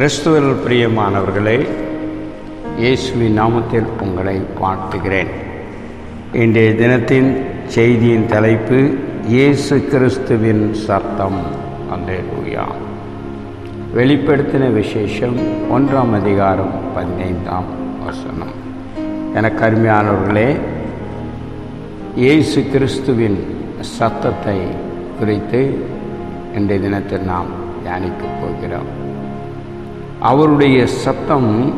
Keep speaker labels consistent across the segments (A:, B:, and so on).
A: கிறிஸ்துவில் பிரியமானவர்களே இயேசுவின் நாமத்தில் உங்களை வாழ்த்துகிறேன். இன்றைய தினத்தின் செய்தியின் தலைப்பு இயேசு கிறிஸ்துவின் சத்தம். அல்லேலூயா. வெளிப்படுத்தின விசேஷம் ஒன்றாம் அதிகாரம் பதினைந்தாம் வசனம். எனக்கு அருமையானவர்களே இயேசு கிறிஸ்துவின் சத்தத்தை குறித்து இன்றைய தினத்தில் நாம் தியானிக்கப் போகிறோம். அவருடைய சத்தம்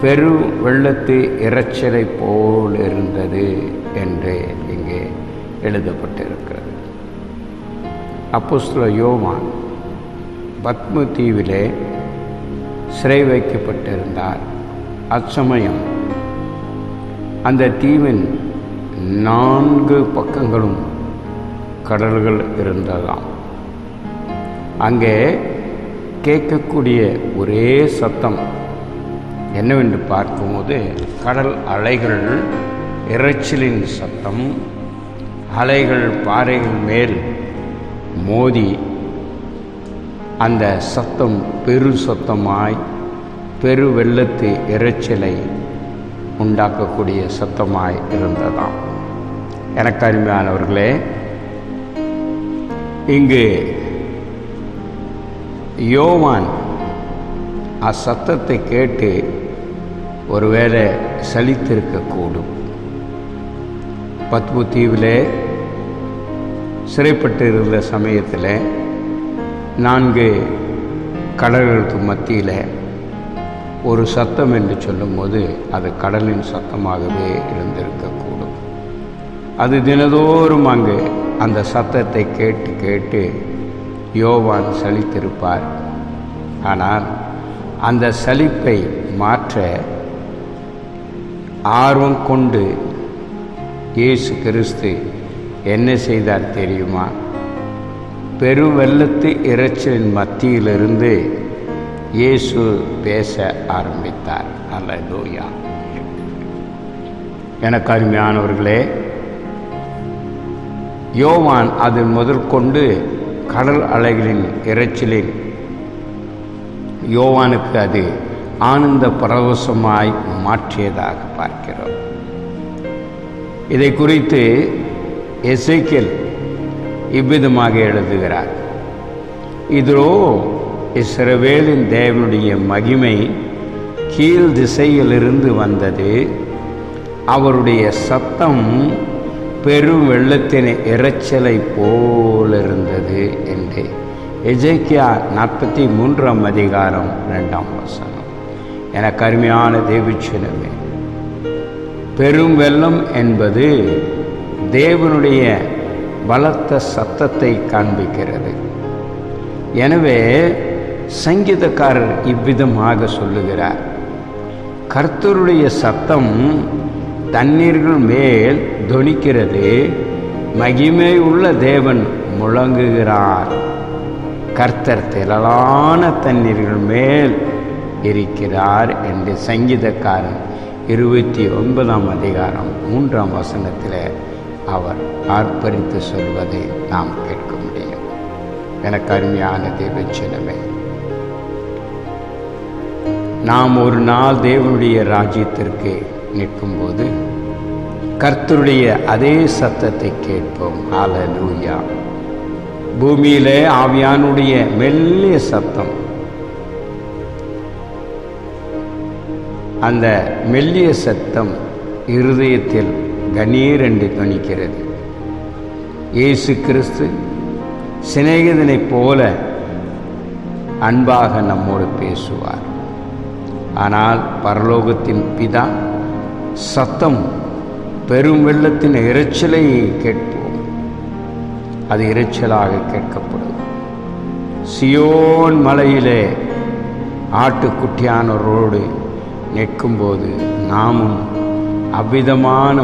A: பெரு வெள்ளத்து இறைச்சலை போல் இருந்தது என்று இங்கே எழுதப்பட்டிருக்கிறது. அப்போஸ்தல யோவான் பத்ம தீவிலே சிறை வைக்கப்பட்டிருந்தார். அச்சமயம் அந்த தீவின் நான்கு பக்கங்களும் கடல்கள் இருந்ததாம். அங்கே கேட்கக்கூடிய ஒரே சத்தம் என்னவென்று பார்க்கும்போது கடல் அலைகள் இறைச்சலின் சத்தம் அலைகள் பாறைகள் மேல் மோதி அந்த சத்தம் பெரு சத்தமாய் பெரு வெள்ளத்து இறைச்சலை உண்டாக்கக்கூடிய சத்தமாய் இருந்ததாம். எனக்கு அருமையானவர்களே இங்கு யோவான் அச்சத்தத்தை கேட்டு ஒருவேளை சலித்திருக்கக்கூடும். பத்மு தீவில் சிறைப்பட்டு இருந்த சமயத்தில் நான்கு கடல்களுக்கு மத்தியில் ஒரு சத்தம் என்று சொல்லும்போது அது கடலின் சத்தமாகவே இருந்திருக்கக்கூடும். அது தினதோறும் அங்கு அந்த சத்தத்தை கேட்டு கேட்டு யோவான் சலித்திருப்பார். ஆனால் அந்த சலிப்பை மாற்ற ஆர்வம் கொண்டு இயேசு கிறிஸ்து என்ன செய்தார் தெரியுமா? பெருவெள்ளத்து இறைச்சலின் மத்தியிலிருந்து இயேசு பேச ஆரம்பித்தார். அல்ல லோயா எனக்கு அருமையானவர்களே யோவான் அது முதல் கொண்டு கடல் அலைகளின் இறைச்சலின் யோவானுக்கு அது ஆனந்த பரவசமாய் மாற்றியதாக பார்க்கிறோம். இதை குறித்து எசைக்கல் இவ்விதமாக எழுதுகிறார். இதோ இஸ்ரவேலின் தேவனுடைய மகிமை கீழ் திசையிலிருந்து வந்தது. அவருடைய சத்தம் பெரும் வெள்ளத்தின் இறைச்சலை போலிருந்தது என்று. எஜேக்கியா நாற்பத்தி மூன்றாம் அதிகாரம் ரெண்டாம் வசனம். எனக்கு கருமையான தேவிச்சினமே பெரும் வெள்ளம் என்பது தேவனுடைய பலத்த சத்தத்தை காண்பிக்கிறது. எனவே சங்கீதக்காரர் இவ்விதமாக சொல்லுகிறார். கர்த்தருடைய சத்தம் தண்ணீர்கள் மேல் தொனிக்கிறது மகிமை உள்ள தேவன் முழங்குகிறார். கர்த்தர் திரளான தண்ணீர்கள் மேல் இருக்கிறார் என்று சங்கீதக்காரன் இருபத்தி ஒன்பதாம் அதிகாரம் மூன்றாம் வசனத்தில் அவர் ஆர்ப்பரித்து சொல்வதை நாம் கேட்க முடியும். எனக்கு அருமையான தேவச்சனமே நாம் ஒரு நாள் தேவனுடைய ராஜ்யத்திற்கு நிற்கும்போது கர்த்தருடைய அதே சத்தத்தை கேட்போம். ஆலலூயா பூமியிலே ஆவியானுடைய மெல்லிய சத்தம். அந்த மெல்லிய சத்தம் இருதயத்தில் கணீர் என்று துணிக்கிறது. இயேசு கிறிஸ்து சிநேகிதனைப் போல அன்பாக நம்மோடு பேசுவார். ஆனால் பரலோகத்தின் பிதா சத்தம் பெரும் வெள்ளத்தின் இரைச்சலை கேட்டு அது இறைச்சலாக கேட்கப்படும் சியோன் மலையிலே ஆட்டுக்குட்டியானவரோடு நிற்கும்போது நாமும் அவ்விதமான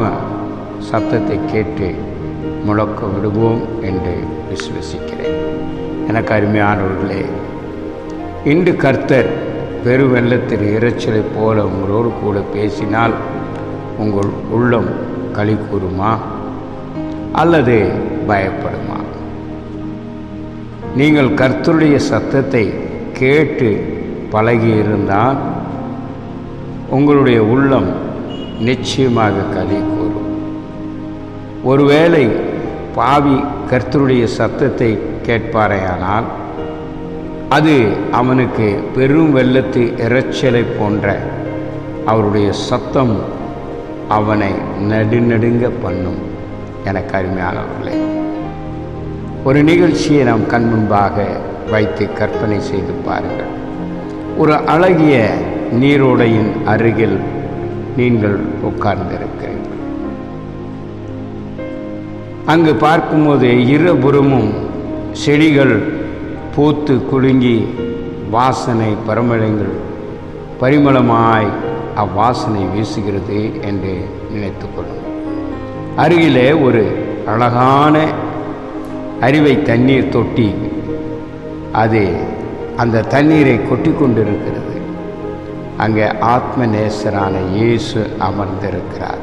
A: சத்தத்தை கேட்டு முழக்க விடுவோம் என்று விசுவசிக்கிறேன். எனக்கு அருமையானவர்களே இன்று கர்த்தர் பெருவெள்ளத்தில் இறைச்சலை போல உங்களோடு கூட பேசினால் உங்கள் உள்ளம் களி கூறுமா? அல்லது பயப்படும்? நீங்கள் கர்த்தருடைய சத்தத்தை கேட்டு பழகி இருந்தால் உங்களுடைய உள்ளம் நிச்சயமாக கதை கூறும். ஒருவேளை பாவி கர்த்தருடைய சத்தத்தை கேட்பாரேயானால் அது அவனுக்கு பெரும் வெள்ளத்து இரைச்சலை போன்ற அவருடைய சத்தம் அவனை நடுநடுங்க பண்ணும். எனக்கு அருமையானவர்களே ஒரு நிகழ்ச்சியை நாம் கண் முன்பாக வைத்து கற்பனை செய்து பாருங்கள். ஒரு அழகிய நீரோடையின் அருகில் நீங்கள் உட்கார்ந்திருக்கிறீர்கள். அங்கு பார்க்கும்போது இருபுறமும் செடிகள் பூத்து குலுங்கி வாசனை பரமளங்கள் பரிமளமாய் அவ்வாசனை வீசுகிறது என்று நினைத்து கொள்ளும் அருகிலே ஒரு அழகான அரிவை தண்ணீர் தொட்டி. அது அந்த தண்ணீரை கொட்டி கொண்டிருக்கிறது அங்கே ஆத்ம நேசரான இயேசு அமர்ந்திருக்கிறார்.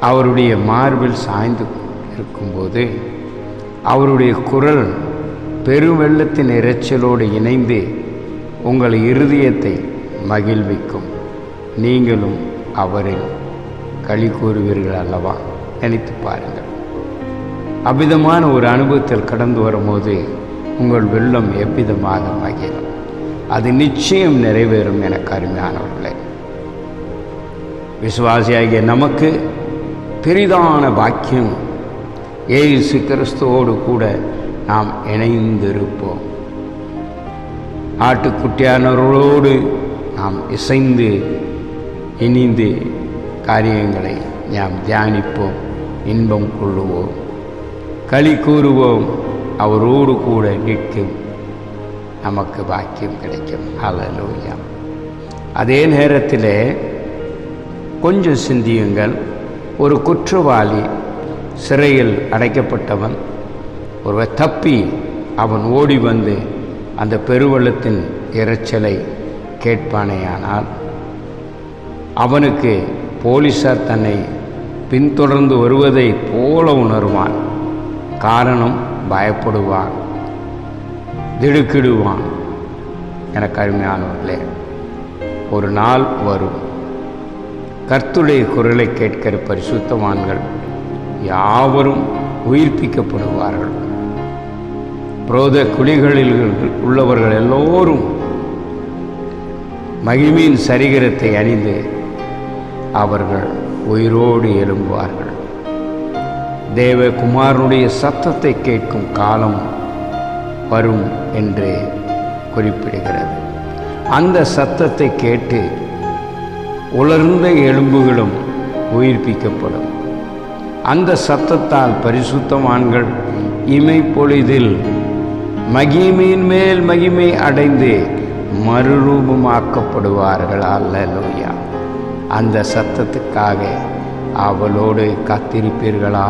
A: அவருடைய மார்பில் சாய்ந்து இருக்கும்போது அவருடைய குரல் பெருவெள்ளத்தின் இரைச்சலோடு இணைந்து உங்கள் இருதயத்தை மகிழ்விக்கும். நீங்களும் அவரில் களி கூறுவீர்கள் அல்லவா? நினைத்து பாருங்கள். அவ்விதமான ஒரு அனுபவத்தில் கடந்து வரும்போது உங்கள் வெள்ளம் எவ்விதமாக மகிழும்? அது நிச்சயம் நிறைவேறும் என அருமையானவர்களே. விசுவாசியாகிய நமக்கு பெரிதான பாக்கியம் ஏசு கிறிஸ்துவோடு கூட நாம் இணைந்திருப்போம். ஆட்டுக்குட்டியானவர்களோடு நாம் இசைந்து இணைந்து காரியங்களை நாம் தியானிப்போம் இன்பம் கொள்ளுவோம். களி கூறுவோம். அவரோடு கூட நிற்கும். நமக்கு பாக்கியம் கிடைக்கும். அலலூயா அதே நேரத்தில் கொஞ்சம் சிந்தியுங்கள். ஒரு குற்றவாளி சிறையில் அடைக்கப்பட்டவன் ஒருவர் தப்பி அவன் ஓடி வந்து அந்த பெருவெள்ளத்தின் இறைச்சலை கேட்பானேயானால் அவனுக்கு போலீசார் தன்னை பின்தொடர்ந்து வருவதை போல உணர்வான். காரணம் பயப்படுவான் திடுக்கிடுவான். எனக்கு அருமையானவர்களே ஒரு நாள் வரும். கர்த்துடைய குரலை கேட்கிற பரிசுத்தவான்கள் யாவரும் உயிர்ப்பிக்கப்படுவார்கள். புரோத குழிகளில் உள்ளவர்கள் எல்லோரும் மகிமையின் சரிகரத்தை அணிந்து அவர்கள் உயிரோடு எழும்புவார்கள். தேவகுமாரனுடைய சத்தத்தை கேட்கும் காலம் வரும் என்று குறிப்பிடுகிறது. அந்த சத்தத்தை கேட்டு உலர்ந்த எலும்புகளும் உயிர்ப்பிக்கப்படும். அந்த சத்தத்தால் பரிசுத்தவான்கள் இமை பொழுதில் மகிமையின் மேல் மகிமை அடைந்து மறுரூபமாக்கப்படுவார்கள். லோயா அந்த சத்தத்துக்காக அவளோடு காத்திருப்பீர்களா?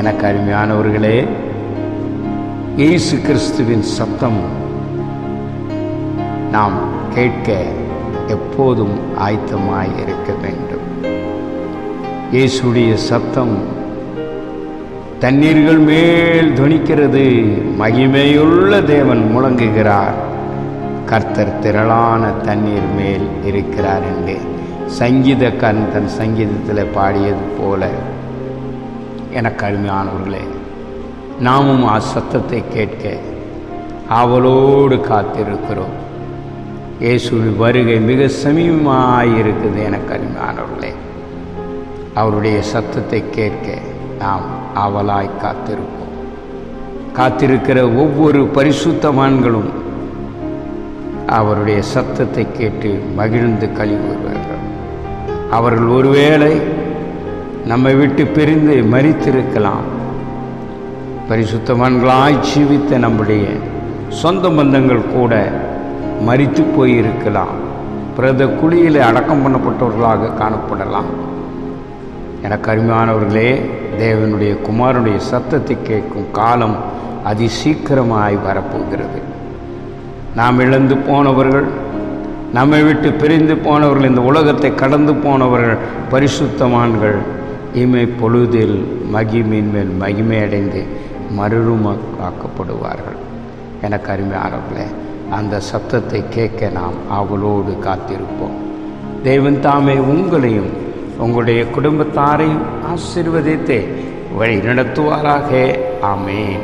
A: எனக்கு அருமையானவர்களே இயேசு கிறிஸ்துவின் சத்தம் நாம் கேட்க எப்போதும் ஆயத்தமாய் இருக்க வேண்டும். இயேசுடைய சத்தம் தண்ணீர்கள் மேல் துணிக்கிறது. மகிமையுள்ள தேவன் முழங்குகிறார். கர்த்தர் திரளான தண்ணீர் மேல் இருக்கிறார் என்று சங்கீதக்காரன் தன் சங்கீதத்தில் பாடியது போல எனக்கு அருமையானவர்களே நாமும் ஆ சத்தத்தை கேட்க ஆவலோடு காத்திருக்கிறோம். இயேசுவின் வருகை மிக சமீபமாயிருக்குது எனக்கு அருமையானவர்களே. அவருடைய சத்தத்தை கேட்க நாம் ஆவலாய் காத்திருப்போம். காத்திருக்கிற ஒவ்வொரு பரிசுத்தவான்களும் அவருடைய சத்தத்தை கேட்டு மகிழ்ந்து கழிவு அவர்கள் ஒருவேளை நம்மை விட்டு பிரிந்து மறித்திருக்கலாம். பரிசுத்தவான்களாய் ஜீவித்த நம்முடைய சொந்த பந்தங்கள் கூட மறித்து போயிருக்கலாம். பிரத குழியில் அடக்கம் பண்ணப்பட்டவர்களாக காணப்படலாம். எனக்கு அருமையானவர்களே தேவனுடைய குமாரனுடைய சத்தத்தை கேட்கும் காலம் அதி சீக்கிரமாய் வரப்போகிறது. நாம் இழந்து போனவர்கள் நம்மை விட்டு பிரிந்து போனவர்கள் இந்த உலகத்தை கடந்து போனவர்கள் பரிசுத்தமான்கள் இமை பொழுதில் மகிமின் மேல் மகிமை அடைந்து மறுரூபமாக்கப்படுவார்கள் எனக்கு அருமையானவர்களே அந்த சத்தத்தை கேட்க நாம் அவளோடு காத்திருப்போம். தெய்வன் தாமே உங்களையும் உங்களுடைய குடும்பத்தாரையும் ஆசிர்வதித்து வழி நடத்துவாராக ஆமேன்.